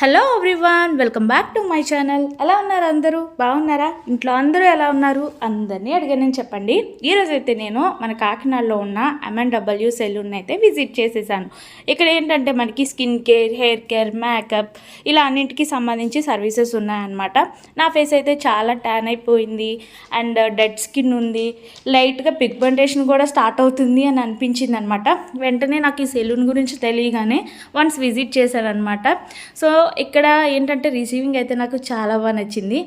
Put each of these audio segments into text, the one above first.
Hello everyone welcome back to my channel ఎలా ఉన్నారు అందరూ? బాగున్నారా? ఇంట్లో అందరూ ఎలా ఉన్నారు? అందరినీ అడిగానని చెప్పండి. ఈరోజు అయితే నేను మన కాకినాడలో ఉన్న ఎంఎన్డబ్ల్యూ సెలూన్ అయితే విజిట్ చేసేసాను. ఇక్కడ ఏంటంటే మనకి skin care hair care makeup ఇలా అన్నింటికి సంబంధించి సర్వీసెస్ ఉన్నాయన్నమాట. నా ఫేస్ అయితే చాలా ట్యాన్ అయిపోయింది అండ్ డెడ్ స్కిన్ ఉంది. లైట్గా పిగ్మెంటేషన్ కూడా స్టార్ట్ అవుతుంది అని అనిపించింది అనమాట వెంటనే నాకు ఈ సెలూన్ గురించి తెలియగానే వన్స్ విజిట్ చేశాను అనమాట సో ఇక్కడ ఏంటంటే రిసీవింగ్ అయితే నాకు చాలా బాగా నచ్చింది.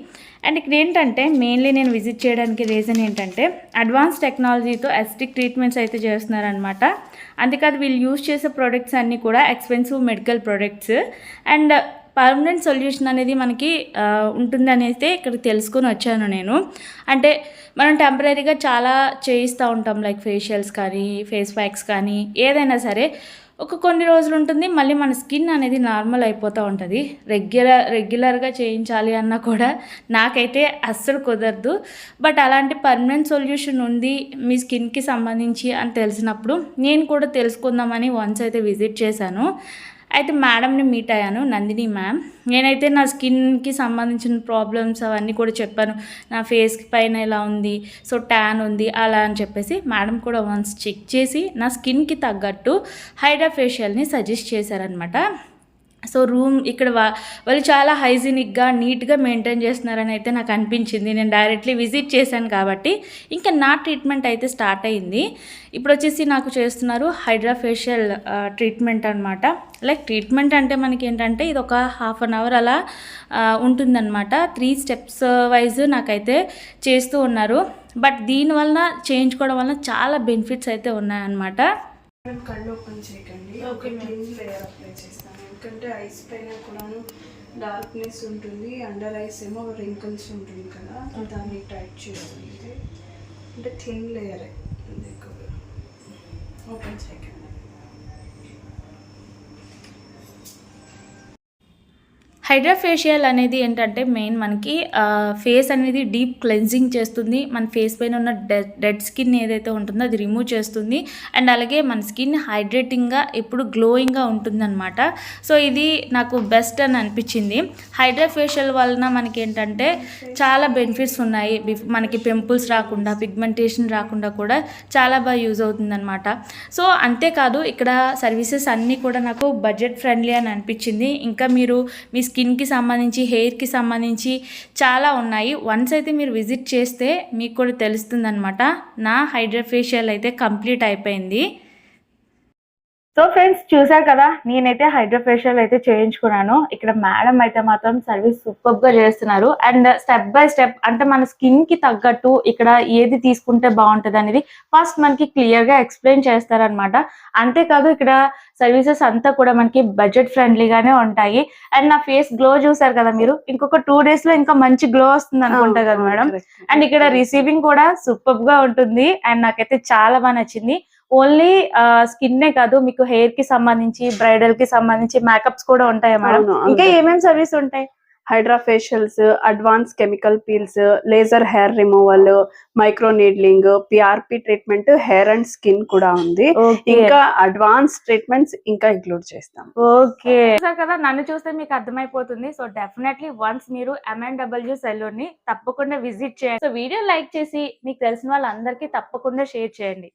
అండ్ ఇక్కడ ఏంటంటే మెయిన్లీ నేను విజిట్ చేయడానికి రీజన్ ఏంటంటే అడ్వాన్స్ టెక్నాలజీతో ఎస్టిక్ ట్రీట్మెంట్స్ అయితే చేస్తున్నారనమాట అంతేకాదు వీళ్ళు యూజ్ చేసే ప్రోడక్ట్స్ అన్నీ కూడా expensive medical products and permanent solution అనేది మనకి ఉంటుంది ఉంటుందని ఇక్కడ తెలుసుకొని వచ్చాను నేను. అంటే మనం టెంపరీగా చాలా చేయిస్తూ ఉంటాం లైక్ ఫేషియల్స్ కానీ ఫేస్ ప్యాక్స్ కానీ ఏదైనా సరే. ఒక కొన్ని రోజులు ఉంటుంది మళ్ళీ మన స్కిన్ అనేది నార్మల్ అయిపోతూ ఉంటుంది. రెగ్యులర్ రెగ్యులర్గా చేయించాలి అన్నా కూడా నాకైతే అస్సలు కుదరదు. బట్ అలాంటి పర్మనెంట్ సొల్యూషన్ ఉంది మీ స్కిన్కి సంబంధించి అని తెలిసినప్పుడు నేను కూడా తెలుసుకుందామని వన్స్ అయితే విజిట్ చేశాను. అయితే మేడంని మీట్ అయ్యాను నందిని మ్యామ్ నేనైతే నా స్కిన్కి సంబంధించిన ప్రాబ్లమ్స్ అవన్నీ కూడా చెప్పాను. నా ఫేస్ పైన ఎలా ఉంది సో ట్యాన్ ఉంది అలా అని చెప్పేసి మేడం కూడా వన్స్ చెక్ చేసి నా స్కిన్కి తగ్గట్టు హైడ్రా ఫేషియల్ని సజెస్ట్ చేశారనమాట సో రూమ్ ఇక్కడ వా వాళ్ళు చాలా హైజీనిక్గా నీట్గా మెయింటైన్ చేస్తున్నారని అయితే నాకు అనిపించింది. నేను డైరెక్ట్లీ విజిట్ చేశాను కాబట్టి ఇంకా నా ట్రీట్మెంట్ అయితే స్టార్ట్ అయింది. ఇప్పుడు వచ్చేసి నాకు చేస్తున్నారు హైడ్రా ఫేషియల్ ట్రీట్మెంట్ అనమాట లైక్ ట్రీట్మెంట్ అంటే మనకి ఏంటంటే ఇది ఒక హాఫ్ అన్ అవర్ అలా ఉంటుందన్నమాట. త్రీ స్టెప్స్ వైజ్ నాకైతే చేస్తూ ఉన్నారు. బట్ దీనివల్ల చేయించుకోవడం వలన చాలా బెనిఫిట్స్ అయితే ఉన్నాయన్నమాట. కళ్ళు ఓపెన్ చేయకండి. ఒక క్లీన్ లేయర్ అప్లై చేస్తాను. ఎందుకంటే ఐస్ పైన కూడాను డార్క్నెస్ ఉంటుంది. అండర్ ఐస్ ఏమో రింకిల్స్ ఉంటుంది కదా. దాన్ని టైట్ చేయాలి. అంటే థిన్ లేయర్ ఓపెన్ చేయకండి. హైడ్రా ఫేషియల్ అనేది ఏంటంటే మెయిన్ మనకి ఫేస్ అనేది డీప్ క్లెన్జింగ్ చేస్తుంది. మన ఫేస్ పైన ఉన్న డెడ్ డెడ్ స్కిన్ ఏదైతే ఉంటుందో అది రిమూవ్ చేస్తుంది. అండ్ అలాగే మన స్కిన్ హైడ్రేటింగ్గా ఎప్పుడు గ్లోయింగ్గా ఉంటుందన్నమాట. సో ఇది నాకు బెస్ట్ అని అనిపించింది. హైడ్రా ఫేషియల్ వలన మనకి ఏంటంటే చాలా బెనిఫిట్స్ ఉన్నాయి. మనకి పింపుల్స్ రాకుండా పిగ్మెంటేషన్ రాకుండా కూడా చాలా బాగా యూజ్ అవుతుందన్నమాట. సో అంతేకాదు ఇక్కడ సర్వీసెస్ అన్నీ కూడా నాకు బడ్జెట్ ఫ్రెండ్లీ అని అనిపించింది. ఇంకా మీరు మీ స్కిన్కి సంబంధించి హెయిర్కి సంబంధించి చాలా ఉన్నాయి. వన్స్ అయితే మీరు విజిట్ చేస్తే మీకు కూడా తెలుస్తుందనమాట నా హైడ్రా ఫేషియల్ అయితే కంప్లీట్ అయిపోయింది. సో ఫ్రెండ్స్ చూసారు కదా నేనైతే హైడ్రా ఫేషియల్ అయితే చేయించుకున్నాను. ఇక్కడ మేడం అయితే మాత్రం సర్వీస్ సూపర్గా చేస్తున్నారు. అండ్ స్టెప్ బై స్టెప్ అంటే మన స్కిన్కి తగ్గట్టు ఇక్కడ ఏది తీసుకుంటే బాగుంటది అనేది ఫస్ట్ మనకి క్లియర్గా ఎక్స్ప్లెయిన్ చేస్తారనమాట అంతేకాదు ఇక్కడ సర్వీసెస్ అంతా కూడా మనకి బడ్జెట్ ఫ్రెండ్లీగానే ఉంటాయి. అండ్ నా ఫేస్ గ్లో చూసారు కదా మీరు? ఇంకొక టూ డేస్లో ఇంకా మంచి గ్లో వస్తుంది అనుకుంటా కదా మేడం అండ్ ఇక్కడ రిసీవింగ్ కూడా సూపర్గా ఉంటుంది. అండ్ నాకైతే చాలా బాగా నచ్చింది. ఓన్లీ స్కిన్ కాదు మీకు హెయిర్కి సంబంధించి బ్రైడల్కి సంబంధించి మేకప్స్ కూడా ఉంటాయా మేడం? ఇంకా. ఏమేమి సర్వీస్ ఉంటాయి? Hydra facials advance chemical peels laser hair removal micro needling PRP treatment hair and skin కూడా ఉంది. ఇంకా అడ్వాన్స్ ట్రీట్మెంట్స్ ఇంకా ఇంక్లూడ్ చేస్తాం. ఓకే. చూసారు కదా నన్ను చూస్తే మీకు అర్థమైపోతుంది. సో డెఫినెట్లీ వన్స్ మీరు ఎంఎన్డబ్ల్యూ సెలూన్ని తప్పకుండా విజిట్ చేయండి. సో వీడియో లైక్ చేసి మీకు తెలిసిన వాళ్ళందరికీ తప్పకుండా షేర్ చేయండి.